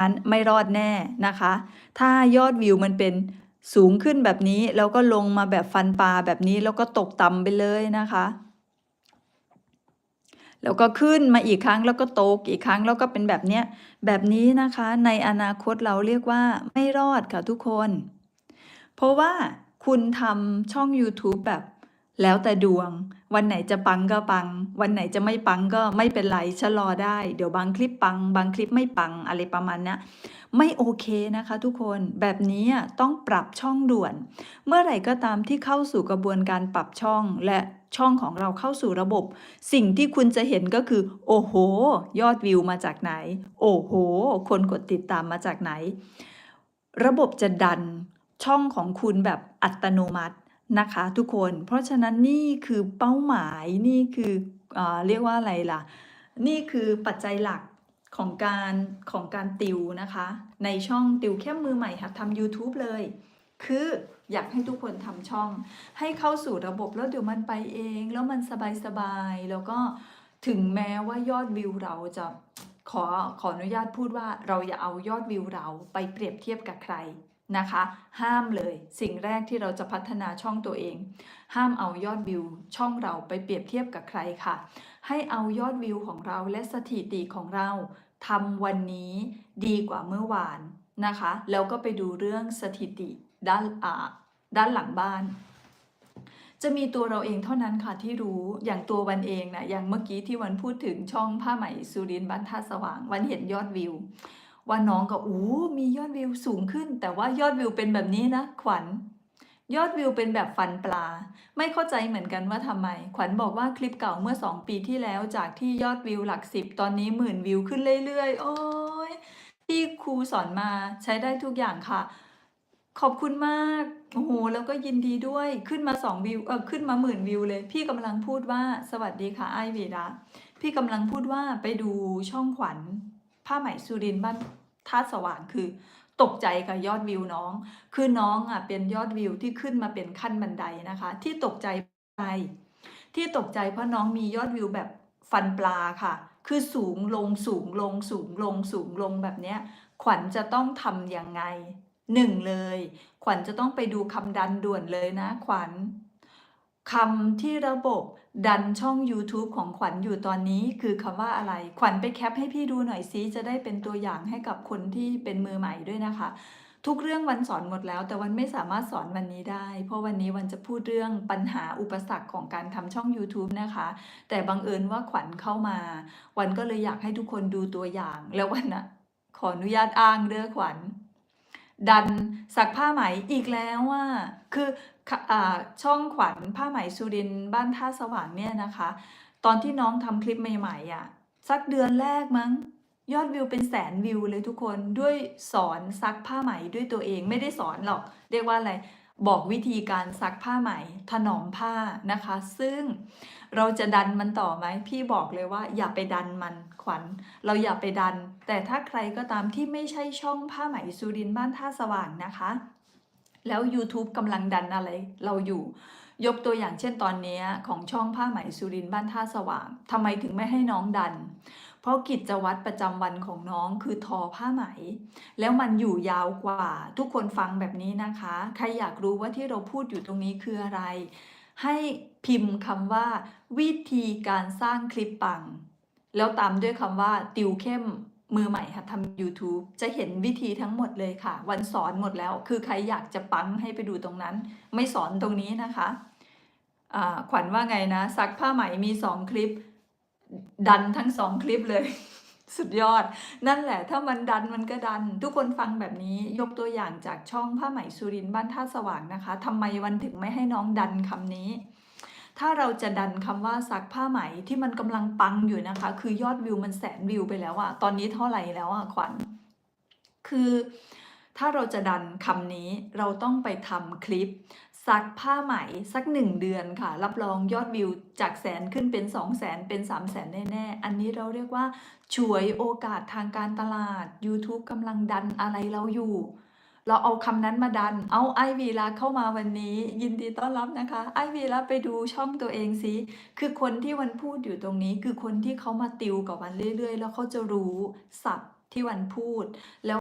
นั้นไม่รอดแน่นะคะ ถ้ายอดวิวมันเป็นสูงขึ้นแบบนี้ แล้วก็ลงมาแบบฟันปลาแบบนี้แล้วก็ตกต่ำไปเลยนะคะแล้วก็ขึ้นมาอีกครั้งแล้วก็ตกอีกครั้งแล้วก็เป็นแบบเนี้ยแบบนี้นะคะในอนาคตเราเรียกว่าไม่รอดค่ะทุกคน เพราะว่าคุณทำช่อง YouTube แบบ แล้วแต่ดวง วันไหนจะปังก็ปัง วันไหนจะไม่ปังก็ไม่เป็นไรชะลอได้ เดี๋ยวบางคลิปปัง บางคลิปไม่ปังอะไรประมาณเนี้ไม่โอเคนะคะทุกคนแบบนี้ต้องปรับช่องด่วน เมื่อไหร่ก็ตามที่เข้าสู่กระบวนการปรับช่องและช่องของเราเข้าสู่ระบบ สิ่งที่คุณจะเห็นก็คือ โอ้โห ยอดวิวมาจากไหน โอ้โห คนกดติดตามมาจากไหน ระบบจะดันช่องของคุณแบบอัตโนมัติ นะคะทุกคน เพราะฉะนั้นนี่คือเป้าหมายนี่คืออเรียกว่าอะไรล่ะ นี่คือปัจจัยหลักของการของการติวนะคะ ในช่องติวแค่มือใหม่หัดทำ YouTube เลย คืออยากให้ทุกคนทำช่อง ให้เข้าสู่ระบบแล้วเดี๋ยวมันไปเอง แล้วมันสบายๆแล้วก็ถึงแม้ว่ายอดวิวเราจะขอขออนุญาตพูดว่าเราอย่าเอายอดวิวเราไปเปรียบเทียบกับใคร นะคะ ห้ามเลย สิ่งแรกที่เราจะพัฒนาช่องตัวเอง ห้ามเอายอดวิว ช่องเราไปเปรียบเทียบกับใครค่ะ ให้เอายอดวิวของเราและสถิติของเราทำวันนี้ดีกว่าเมื่อวานนะคะ แล้วก็ไปดูเรื่องสถิติด้านอ่าด้านหลังบ้าน จะมีตัวเราเองเท่านั้นค่ะที่รู้อย่างตัววันเองนะอย่างเมื่อกี้ที่วันพูดถึงช่องผ้าไหมสุรินทร์บ้านท่าสว่าง วันเห็นยอดวิว ว่าน้องก็อู้มียอดวิวสูงขึ้น แต่ว่ายอดวิวเป็นแบบนี้นะขวัญ ยอดวิวเป็นแบบฟันปลา ไม่เข้าใจเหมือนกันว่าทำไม ขวัญบอกว่าคลิปเก่าเมื่อ 2 ปีที่แล้วจากที่ยอดวิวหลักสิบตอนนี้หมื่นวิวขึ้นเรื่อยๆ โอ้ยที่ครูสอนมาใช้ได้ทุกอย่างค่ะ ขอบคุณมากโอ้โหแล้วก็ยินดีด้วยขึ้นมา2วิวเออขึ้นมาหมื่นวิวเลย พี่กำลังพูดว่าสวัสดีค่ะไอวีระพี่กำลังพูดว่าไปดูช่องขวัญ ผ้าไหมสุรินทร์บ้านท่าสว่างคือตกใจกับยอดวิวน้อง คือน้องอะเป็นยอดวิวที่ขึ้นมาเป็นขั้นบันไดนะคะ ที่ตกใจไปที่ตกใจเพราะน้องมียอดวิวแบบฟันปลาค่ะ คือสูงลงสูงลงสูงลงสูงลงแบบเนี้ย ขวัญจะต้องทำยังไงหนึ่งเลย ขวัญจะต้องไปดูคำดันด่วนเลยนะขวัญคำที่ระบบ ดันช่อง YouTube ของขวัญอยู่ตอนนี้คือคำว่าอะไร ขวัญไปแคปให้พี่ดูหน่อยซิจะได้เป็นตัวอย่างให้กับคนที่เป็นมือใหม่ด้วยนะคะ ทุกเรื่องวันสอนหมดแล้ว แต่วันไม่สามารถสอนวันนี้ได้ เพราะวันนี้วันจะพูดเรื่องปัญหาอุปสรรคของการทำช่อง YouTube นะคะ แต่บังเอิญว่าขวัญเข้ามา วันก็เลยอยากให้ทุกคนดูตัวอย่าง แล้ววันน่ะขออนุญาตอ้างเด้อขวัญดันสักผ้าไหมอีกแล้วว่าคือ ค่ะอ่าช่องขวัญผ้าไหมสุรินทร์บ้านท่าสว่างเนี่ยนะคะ ตอนที่น้องทำคลิปใหม่ๆอะสักเดือนแรกมั้ง ยอดวิวเป็นแสนวิวเลยทุกคนด้วยสอนซักผ้าไหมด้วยตัวเองไม่ได้สอนหรอก เรียกว่าอะไรบอกวิธีการซักผ้าไหมถนอมผ้านะคะ ซึ่งเราจะดันมันต่อไหมพี่บอกเลยว่าอย่าไปดันมันขวัญ เราอย่าไปดัน แต่ถ้าใครก็ตามที่ไม่ใช่ช่องผ้าไหมสุรินทร์บ้านท่าสว่างนะคะ แล้ว YouTube กำลังดันอะไร เราอยู่ ยกตัวอย่างเช่นตอนนี้ของช่องผ้าไหมสุรินบ้านท่าสว่างทำไมถึงไม่ให้น้องดัน เพราะกิจวัตรประจำวันของน้องคือทอผ้าไหม แล้วมันอยู่ยาวกว่า ทุกคนฟังแบบนี้นะคะ ใครอยากรู้ว่าที่เราพูดอยู่ตรงนี้คืออะไร ให้พิมพ์คำว่า วิธีการสร้างคลิปปัง แล้วตามด้วยคำว่าติวเข้ม มือใหม่หัดทำ YouTube จะเห็นวิธีทั้งหมดเลยค่ะ วันสอนหมดแล้ว คือใครอยากจะปังให้ไปดูตรงนั้น ไม่สอนตรงนี้นะคะขวัญว่าไงนะซักผ้าไหมมีสองคลิป ดันทั้งสองคลิปเลย สุดยอด นั่นแหละถ้ามันดันมันก็ดัน ทุกคนฟังแบบนี้ยกตัวอย่างจากช่องผ้าไหมสุรินบ้านท่าสว่างนะคะทำไมวันถึงไม่ให้น้องดันคำนี้ ถ้าเราจะดันคำว่าซักผ้าไหมที่มันกำลังปังอยู่นะคะ คือยอดวิวมันแสนวิวไปแล้วอะตอนนี้เท่าไหร่แล้วอะขวัญ คือถ้าเราจะดันคำนี้เราต้องไปทำคลิปซักผ้าไหมสักหนึ่งเดือนค่ะ รับรองยอดวิวจากแสนขึ้นเป็น 2 0 0แสนเป็น3 0 0แสนแน่ๆ อันนี้เราเรียกว่าฉวยโอกาสทางการตลาด YouTube กำลังดันอะไรเราอยู่ เราเอาคำนั้นมาดัน เอาไอวีลาเข้ามาวันนี้ ยินดีต้อนรับนะคะไอวีลาไปดูช่องตัวเองสิคือคนที่วันพูดอยู่ตรงนี้ คือคนที่เขามาติวกับวันเรื่อย ๆ แล้วเขาจะรู้ศัพท์ที่วันพูดแล้ว